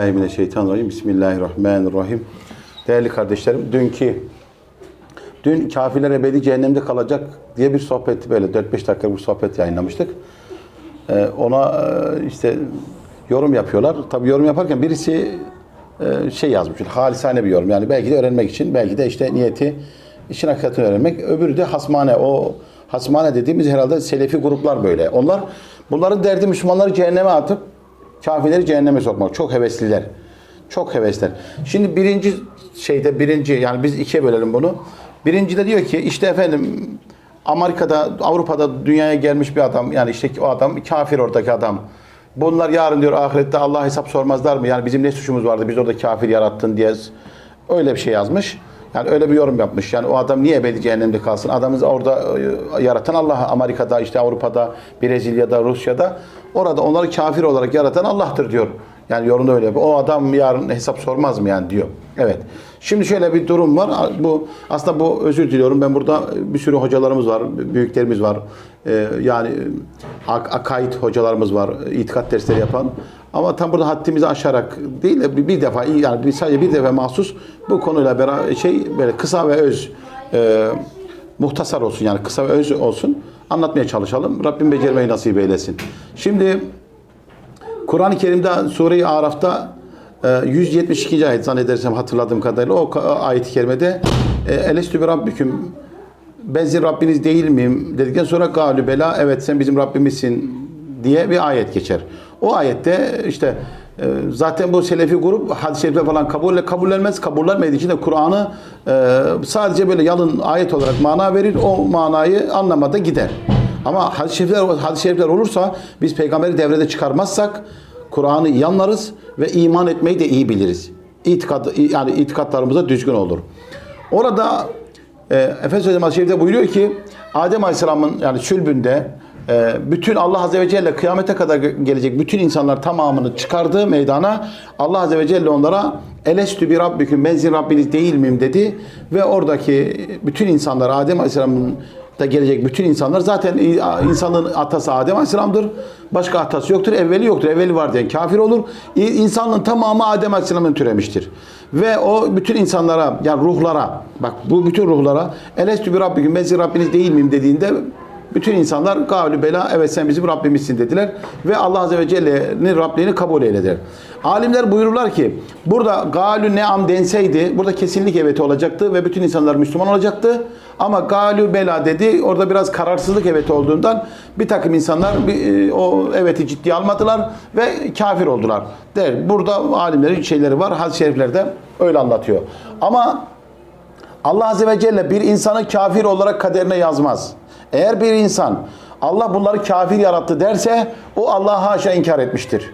Euzubillahimineşşeytanirracim. Bismillahirrahmanirrahim. Değerli kardeşlerim, dünkü dün kafirler ebedi cehennemde kalacak diye bir sohbet böyle 4-5 dakika bir sohbet yayınlamıştık. Ee, ona e, işte yorum yapıyorlar. Tabii yorum yaparken birisi e, şey yazmış. Halisane bir yorum. Yani belki de öğrenmek için, belki de işte niyeti işin hakikatini öğrenmek. Öbürü de hasmane. O hasmane dediğimiz herhalde selefi gruplar böyle. Onlar bunların derdi Müslümanları cehenneme atıp Kafirleri cehenneme sokmak. Çok hevesliler. Çok hevesler. Şimdi birinci şeyde birinci yani biz ikiye bölelim bunu. Birinci de diyor ki işte efendim Amerika'da, Avrupa'da dünyaya gelmiş bir adam yani işte o adam kafir oradaki adam. Bunlar yarın diyor ahirette Allah hesap sormazlar mı? Yani bizim ne suçumuz vardı? Biz orada kafir yarattın diye öyle bir şey yazmış. Yani öyle bir yorum yapmış. Yani o adam niye ebedi cehennemde kalsın? Adamı orada e, yaratan Allah. Amerika'da, işte Avrupa'da, Brezilya'da, Rusya'da. Orada onları kafir olarak yaratan Allah'tır diyor. Yani yorumda öyle. O adam yarın hesap sormaz mı yani diyor. Evet. Şimdi şöyle bir durum var. Bu aslında bu özür diliyorum. Ben burada bir sürü hocalarımız var, büyüklerimiz var. Ee, yani ak akaid hocalarımız var, itikat dersleri yapan. Ama tam burada haddimizi aşarak değil de bir, bir defa yani sadece bir defa mahsus bu konuyla beraber şey böyle kısa ve öz e, muhtasar olsun yani kısa ve öz olsun anlatmaya çalışalım. Rabbim becermeyi nasip eylesin. Şimdi Kur'an-ı Kerim'de Sure-i Araf'ta e, 172. ayet zannedersem hatırladığım kadarıyla o ayet-i kerimede e, Elestü bi Rabbiküm ben sizin Rabbiniz değil miyim dedikten sonra galü bela evet sen bizim Rabbimizsin diye bir ayet geçer. O ayette işte e, zaten bu selefi grup hadis-i şerifler falan kabul kabullenmez. Kabullenmediği için de Kur'an'ı e, sadece böyle yalın ayet olarak mana verir. O manayı anlamada gider. Ama hadis-i şerifler, hadis-i şerifler olursa biz peygamberi devrede çıkarmazsak Kur'an'ı iyi anlarız ve iman etmeyi de iyi biliriz. İtikad, yani itikatlarımıza düzgün olur. Orada e, Efendimiz Aleyhisselam Şerif'te buyuruyor ki Adem Aleyhisselam'ın yani sülbünde bütün Allah Azze ve Celle kıyamete kadar gelecek bütün insanlar tamamını çıkardığı meydana Allah Azze ve Celle onlara Elestü bir Rabbiküm ben sizin Rabbiniz değil miyim dedi ve oradaki bütün insanlar Adem Aleyhisselam'ın da gelecek bütün insanlar zaten insanlığın atası Adem Aleyhisselam'dır. Başka atası yoktur. Evveli yoktur. Evveli var diyen kafir olur. İnsanlığın tamamı Adem Aleyhisselam'ın türemiştir. Ve o bütün insanlara yani ruhlara bak bu bütün ruhlara Elestü bir Rabbiküm ben sizin Rabbiniz değil miyim dediğinde bütün insanlar gavlü bela evet sen bizim Rabbimizsin dediler. Ve Allah Azze ve Celle'nin Rabliğini kabul eylediler. Alimler buyururlar ki burada galü neam denseydi burada kesinlik evet olacaktı ve bütün insanlar Müslüman olacaktı. Ama galü bela dedi orada biraz kararsızlık evet olduğundan bir takım insanlar bir, e, o eveti ciddiye almadılar ve kafir oldular. Der. Burada alimlerin şeyleri var. Hadis-i şeriflerde öyle anlatıyor. Ama Allah Azze ve Celle bir insanı kafir olarak kaderine yazmaz. Eğer bir insan Allah bunları kafir yarattı derse o Allah'a haşa inkar etmiştir.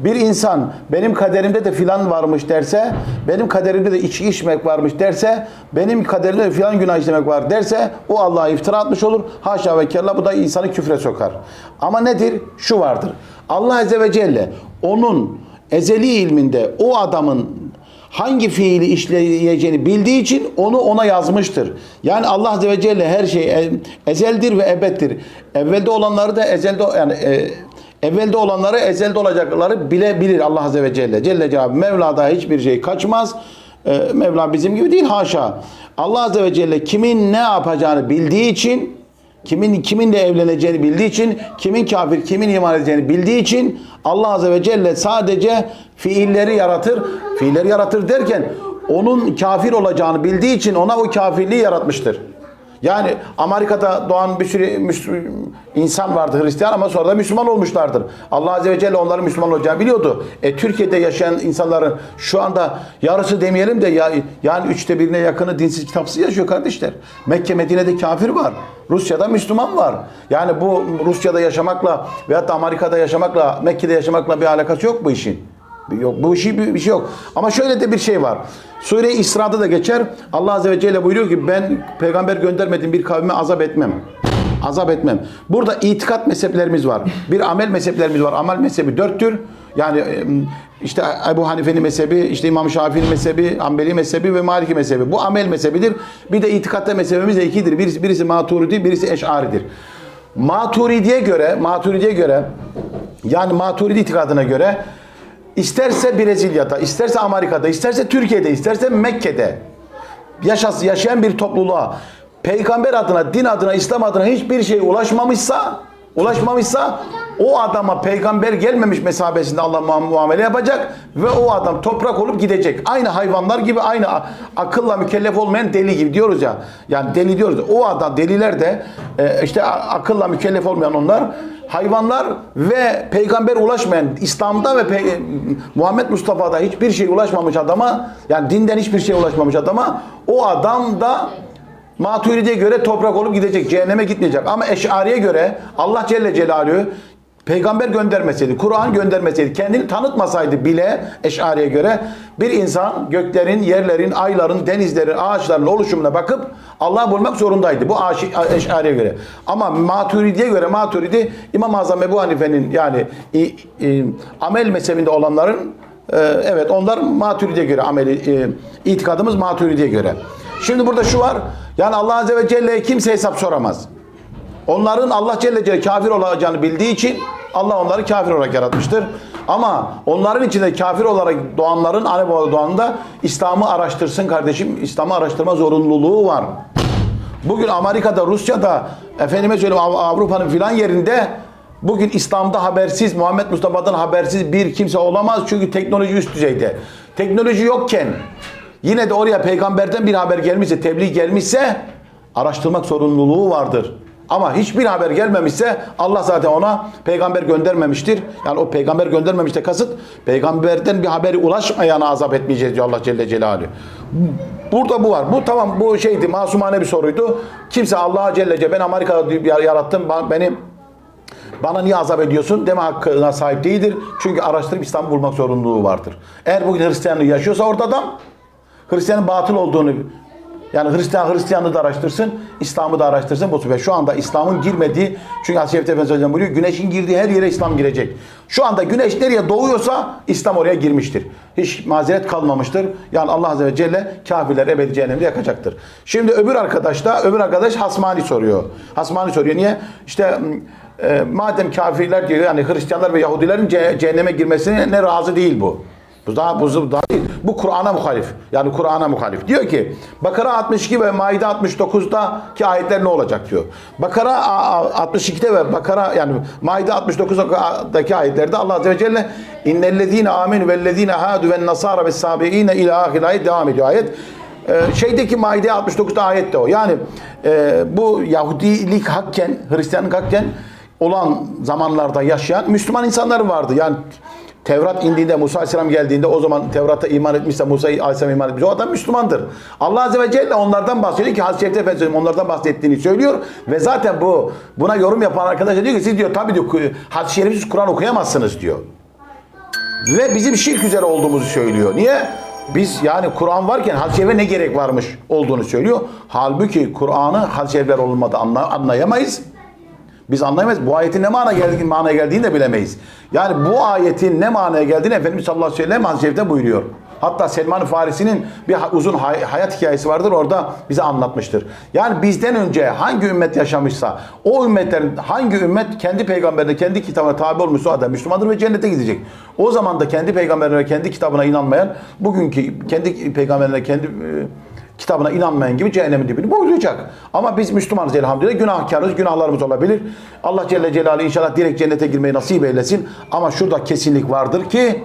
Bir insan benim kaderimde de filan varmış derse, benim kaderimde de içki içmek varmış derse, benim kaderimde de filan günah işlemek var derse o Allah'a iftira atmış olur. Haşa ve kella bu da insanı küfre sokar. Ama nedir? Şu vardır. Allah Azze ve Celle onun ezeli ilminde o adamın hangi fiili işleyeceğini bildiği için onu ona yazmıştır. Yani Allah Azze ve Celle her şey ezeldir ve ebeddir. Evvelde olanları da ezelde yani e, evvelde olanları ezelde olacakları bilebilir Allah Azze ve Celle. Celle Celaluhu Mevla'da hiçbir şey kaçmaz. E, Mevla bizim gibi değil haşa. Allah Azze ve Celle kimin ne yapacağını bildiği için kimin kiminle evleneceğini bildiği için, kimin kafir, kimin iman edeceğini bildiği için Allah Azze ve Celle sadece fiilleri yaratır. Fiilleri yaratır derken onun kafir olacağını bildiği için ona o kafirliği yaratmıştır. Yani Amerika'da doğan bir sürü Müslüman insan vardı Hristiyan ama sonra da Müslüman olmuşlardır. Allah Azze ve Celle onların Müslüman olacağını biliyordu. E, Türkiye'de yaşayan insanların şu anda yarısı demeyelim de ya, yani üçte birine yakını dinsiz kitapsız yaşıyor kardeşler. Mekke Medine'de kafir var. Rusya'da Müslüman var. Yani bu Rusya'da yaşamakla veyahut da Amerika'da yaşamakla Mekke'de yaşamakla bir alakası yok bu işin. Yok bu işi bir, bir şey yok. Ama şöyle de bir şey var. Sure-i İsra'da da geçer. Allah Azze ve Celle buyuruyor ki ben peygamber göndermediğim bir kavme azap etmem. Azap etmem. Burada itikat mezheplerimiz var. Bir amel mezheplerimiz var. Amel mezhebi dörttür. Yani işte Ebu Hanife'nin mezhebi, işte İmam Şafii'nin mezhebi, Hanbeli mezhebi ve Maliki mezhebi. Bu amel mezhebidir. Bir de itikatta mezhebimiz de ikidir. Birisi, birisi Maturidi, birisi Eş'aridir. Maturidi'ye göre, Maturidi'ye göre yani Maturidi itikadına göre isterse Brezilya'da, isterse Amerika'da, isterse Türkiye'de, isterse Mekke'de yaşas, yaşayan bir topluluğa peygamber adına, din adına, İslam adına hiçbir şey ulaşmamışsa ulaşmamışsa o adama peygamber gelmemiş mesabesinde Allah muam- muamele yapacak ve o adam toprak olup gidecek. Aynı hayvanlar gibi aynı akılla mükellef olmayan deli gibi diyoruz ya. Yani deli diyoruz. O adam deliler de e, işte akılla mükellef olmayan onlar hayvanlar ve peygamber ulaşmayan İslam'da ve pe- Muhammed Mustafa'da hiçbir şey ulaşmamış adama yani dinden hiçbir şey ulaşmamış adama o adam da Maturidi'ye göre toprak olup gidecek. Cehenneme gitmeyecek. Ama Eş'ariye göre Allah Celle Celaluhu peygamber göndermeseydi, Kur'an göndermeseydi, kendini tanıtmasaydı bile Eş'ariye göre bir insan göklerin, yerlerin, ayların, denizlerin, ağaçların oluşumuna bakıp Allah bulmak zorundaydı. Bu Eş'ariye göre. Ama Maturidi'ye göre Maturidi İmam-ı Azam Ebu Hanife'nin yani i- i- amel mezhebinde olanların e, evet onlar Maturidi'ye göre ameli e, itikadımız Maturidi'ye göre. Şimdi burada şu var. Yani Allah Azze ve Celle'ye kimse hesap soramaz. Onların Allah Celle Celle kafir olacağını bildiği için Allah onları kafir olarak yaratmıştır. Ama onların içinde kafir olarak doğanların anne baba doğanında İslam'ı araştırsın kardeşim. İslam'ı araştırma zorunluluğu var. Bugün Amerika'da, Rusya'da, efendime söyleyeyim Av- Avrupa'nın filan yerinde bugün İslam'da habersiz, Muhammed Mustafa'dan habersiz bir kimse olamaz. Çünkü teknoloji üst düzeyde. Teknoloji yokken yine de oraya peygamberden bir haber gelmişse, tebliğ gelmişse araştırmak sorumluluğu vardır. Ama hiçbir haber gelmemişse Allah zaten ona peygamber göndermemiştir. Yani o peygamber göndermemişte kasıt peygamberden bir haberi ulaşmayana azap etmeyeceğiz diyor Allah Celle Celaluhu. Burada bu var. Bu tamam bu şeydi masumane bir soruydu. Kimse Allah Celle Celle ben Amerika'da yarattım ben- beni bana niye azap ediyorsun deme hakkına sahip değildir. Çünkü araştırıp İslam'ı bulmak zorunluluğu vardır. Eğer bugün Hristiyanlığı yaşıyorsa orada adam Hristiyanın batıl olduğunu yani Hristiyan Hristiyanlığı da araştırsın, İslam'ı da araştırsın. Bu şu anda İslam'ın girmediği, çünkü Hazreti Efendimiz Hocam buyuruyor, güneşin girdiği her yere İslam girecek. Şu anda güneş nereye doğuyorsa İslam oraya girmiştir. Hiç mazeret kalmamıştır. Yani Allah Azze ve Celle kafirler ebedi cehennemde yakacaktır. Şimdi öbür arkadaş da, öbür arkadaş Hasmani soruyor. Hasmani soruyor. Niye? İşte e, madem kafirler diyor, yani Hristiyanlar ve Yahudilerin ce- cehenneme girmesine ne razı değil bu. Bu daha bu daha değil. Bu Kur'an'a muhalif. Yani Kur'an'a muhalif. Diyor ki Bakara 62 ve Maide 69'daki ayetler ne olacak diyor. Bakara a- a- 62'de ve Bakara yani Maide 69'daki ayetlerde Allah Azze ve Celle innellezine amin vellezine hadu ven nasara ve sabiine ila ahir ayet devam ediyor ayet. Ee, şeydeki Maide 69'da ayette o. Yani e, bu Yahudilik hakken, Hristiyanlık hakken olan zamanlarda yaşayan Müslüman insanlar vardı. Yani Tevrat indiğinde Musa Aleyhisselam geldiğinde o zaman Tevrat'a iman etmişse Musa Aleyhisselam iman etmiş. O adam Müslümandır. Allah Azze ve Celle onlardan bahsediyor ki Hazreti Efendimiz onlardan bahsettiğini söylüyor. Ve zaten bu buna yorum yapan arkadaş diyor ki siz diyor tabii diyor hadis-i şerifsiz Kur'an okuyamazsınız diyor. Ve bizim şirk üzere olduğumuzu söylüyor. Niye? Biz yani Kur'an varken hadis-i şerife ne gerek varmış olduğunu söylüyor. Halbuki Kur'an'ı hadis-i şerifler olmadı anla, anlayamayız. Biz anlayamayız. Bu ayetin ne mana geldiğini, manaya geldiğini de bilemeyiz. Yani bu ayetin ne manaya geldiğini Efendimiz sallallahu aleyhi ve sellem şerifte buyuruyor. Hatta Selman Farisi'nin bir uzun hay- hayat hikayesi vardır orada bize anlatmıştır. Yani bizden önce hangi ümmet yaşamışsa o ümmetlerin hangi ümmet kendi peygamberine kendi kitabına tabi olmuşsa adam Müslümandır ve cennete gidecek. O zaman da kendi peygamberine kendi kitabına inanmayan bugünkü kendi peygamberine kendi e, kitabına inanmayan gibi cehennemin dibini boylayacak. Ama biz Müslümanız elhamdülillah günahkarız, günahlarımız olabilir. Allah Celle Celaluhu inşallah direkt cennete girmeyi nasip eylesin. Ama şurada kesinlik vardır ki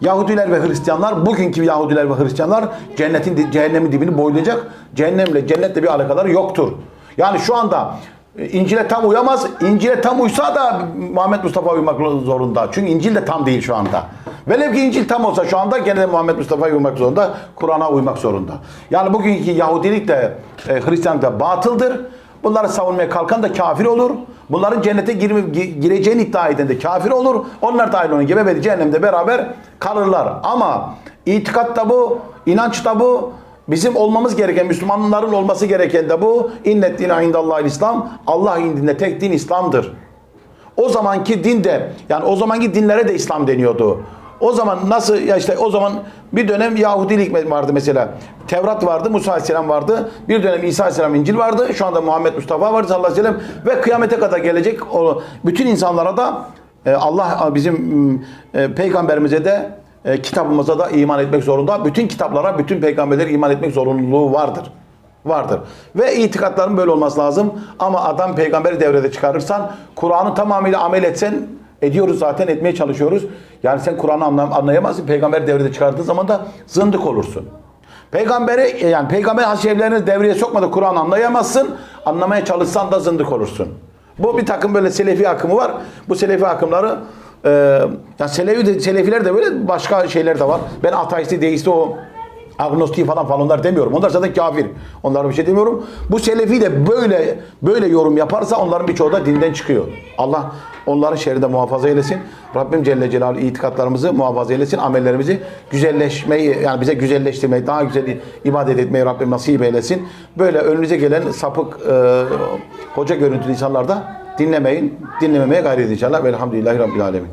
Yahudiler ve Hristiyanlar, bugünkü Yahudiler ve Hristiyanlar cennetin cehennemin dibini boylayacak. Cehennemle cennetle bir alakaları yoktur. Yani şu anda İncil'e tam uyamaz. İncil'e tam uysa da Muhammed Mustafa uymak zorunda. Çünkü İncil de tam değil şu anda. Velev ki İncil tam olsa şu anda gene de Muhammed Mustafa'ya uymak zorunda. Kur'an'a uymak zorunda. Yani bugünkü Yahudilik de e, Hristiyanlık da batıldır. Bunları savunmaya kalkan da kafir olur. Bunların cennete girme, gi- gireceğini iddia eden de kafir olur. Onlar da aynı onun gibi cehennemde beraber kalırlar. Ama itikat da bu, inanç da bu. Bizim olmamız gereken, Müslümanların olması gereken de bu. İnnet dine indallahil İslam. Allah indinde tek din İslam'dır. O zamanki dinde, yani o zamanki dinlere de İslam deniyordu. O zaman nasıl ya işte o zaman bir dönem Yahudilik vardı mesela. Tevrat vardı, Musa Aleyhisselam vardı. Bir dönem İsa Aleyhisselam İncil vardı. Şu anda Muhammed Mustafa var sallallahu aleyhi ve sellem ve kıyamete kadar gelecek bütün insanlara da E, Allah bizim e, peygamberimize de e, kitabımıza da iman etmek zorunda. Bütün kitaplara, bütün peygamberlere iman etmek zorunluluğu vardır. Vardır. Ve itikatların böyle olması lazım. Ama adam peygamberi devrede çıkarırsan, Kur'an'ı tamamıyla amel etsen, ediyoruz zaten, etmeye çalışıyoruz. Yani sen Kur'an'ı anlayamazsın. Peygamberi devrede çıkardığı zaman da zındık olursun. Peygamberi yani peygamber hasiyevlerini devreye sokmadan Kur'an anlayamazsın. Anlamaya çalışsan da zındık olursun. Bu bir takım böyle selefi akımı var. Bu selefi akımları e, ya selefi de, selefiler de böyle başka şeyler de var. Ben ateisti, deisti o agnostik falan falan onlar demiyorum. Onlar zaten kafir. Onlara bir şey demiyorum. Bu selefi de böyle böyle yorum yaparsa onların birçoğu da dinden çıkıyor. Allah onların şerrinden muhafaza eylesin. Rabbim Celle Celaluhu itikatlarımızı muhafaza eylesin. Amellerimizi güzelleşmeyi yani bize güzelleştirmeyi, daha güzel ibadet etmeyi Rabbim nasip eylesin. Böyle önünüze gelen sapık e, hoca görüntülü insanlar da dinlemeyin, dinlememeye gayret edin inşallah. Velhamdülillahi Rabbil Alemin.